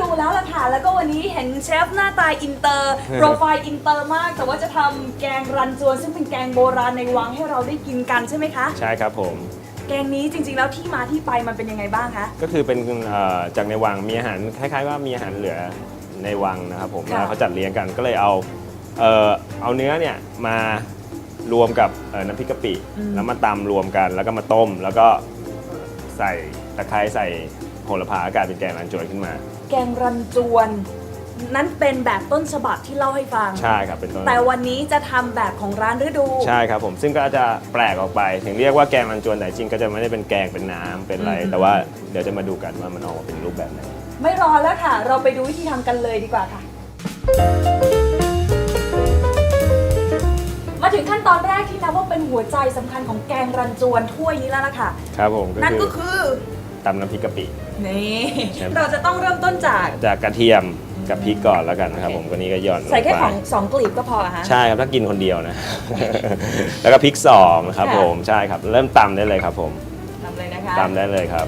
ดูแล้วล่ะค่ะ แล้วก็วันนี้เห็นเชฟหน้าตาอินเตอร์ โปรไฟล์อินเตอร์มาก แต่ว่าจะทำแกงรันจวนซึ่งเป็นแกงโบราณในวังให้เราได้กินกันใช่ไหมคะ ใช่ครับผม แกงนี้จริงๆแล้วที่มาที่ไปมันเป็นยังไงบ้างคะ ก็คือเป็นเอ่อจากในวังมีอาหารคล้ายๆว่ามีอาหารเหลือในวังนะครับผมค่ะ แล้วเขาจัดเลี้ยงกันก็เลยเอาเอ่อเอาเนื้อเนี่ยมารวมกับเอ่อน้ำพริกกะปิ แล้วมาตำรวมกัน แล้วก็มาต้ม แล้วก็ใส่ตะไคร้ใส่ โหระพากลายเป็นแกงรันจวนขึ้นมา แกงรันจวน นั้นเป็นแบบต้นฉบับที่เล่าให้ฟัง ใช่ครับเป็นต้นแต่วันนี้จะทำแบบของร้านฤดู ใช่ครับผมซึ่งก็จะแปลกออกไป ถึงเรียกว่าแกงรันจวนแต่จริงก็จะไม่ได้เป็นแกงเป็นน้ำเป็นอะไรอืมแต่ว่าเดี๋ยวจะมาดูกันว่ามันออกมาเป็นรูปแบบไหน ไม่รอแล้วค่ะ เราไปดูวิธีทำกันเลยดีกว่าค่ะ มาถึงขั้นตอนแรกที่นับว่าเป็นหัวใจสำคัญของแกงรันจวนถ้วยนี้แล้วล่ะค่ะ ครับผมนั่นก็ก็คือคือ ตำน้ำพริกกะปิ นี่ใช่ไหมเราจะต้องเริ่มต้นจาก จากกระเทียมกับพริกก่อนแล้วกันนะครับโอเคผมก็นี้ก็หย่อนลงใส่แค่ไปของสองกลีบก็พอเหรอฮะใช่ครับถ้ากินคนเดียวนะ แล้วก็พริกสองนะครับค่ะผมใช่ครับ เริ่มตำได้เลยครับ ผมทำเลยนะคะตำได้เลยครับ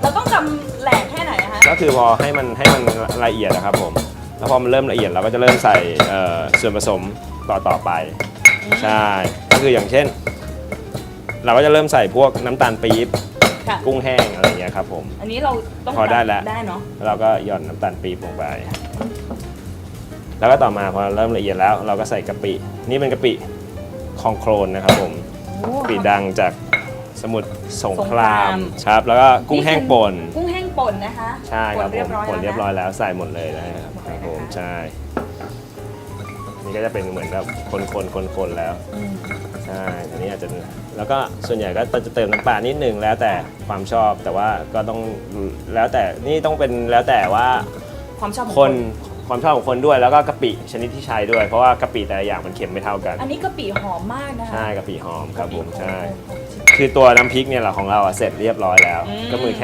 เราต้องทำแหลกแค่ไหนอะฮะก็คือพอให้มันให้มันละเอียดนะครับ ผม แล้วพอมันเริ่มละเอียดเราก็จะเริ่มใส่เอ่อส่วนผสมต่อต่อไป ใช่ ก็คืออย่างเช่น เราก็จะเริ่มใส่พวกน้ำตาลปี๊บ ค่ะ กุ้งแห้งอะไรอย่างเงี้ยครับผม อันนี้เราต้องพอได้แล้ว ได้เนาะแล้วเราก็หย่อนน้ำตาลปี๊บลงไป แล้วก็ต่อมาพอเริ่มละเอียดแล้ว เราก็ใส่กะปิ นี่เป็นกะปิคองโครนนะครับผมโอ้ กะปิดังจากสมุทรสงครามสงคราม ครับ แล้วก็กุ้งแห้งป่น กุ้งแห้งป่นนะคะใช่ครับป่นผเรียมบร้อยป่นเรียบร้อยแล้วนะแล้วใส่หมดเลยนะครับหมดคเลยรับผมนะคะใช่ นี่ก็จะเป็นเหมือนแบบคนคนคนคนๆแล้วอืมใช่อันนี้อาจจะแล้วก็ส่วนใหญ่ก็จะเติมน้ำปลานิดนึงแล้วแต่ความชอบแต่ว่าก็ต้องแล้วแต่นี่ต้องเป็นแล้วแต่ว่า ความชอบของคนความชอบของคนด้วยแล้วก็กะปิชนิดที่ใช้ด้วย เพราะว่ากะปิแต่ละอย่างมันเค็มไม่เท่ากัน อันนี้กะปิหอมมากนะคะใช่กะปิหอมครับผมกะปิหอใช่ คือตัวน้ำพริกเนี่ยแหละของเราอะเสร็จเรียบร้อยแล้วอืมก็มือแค่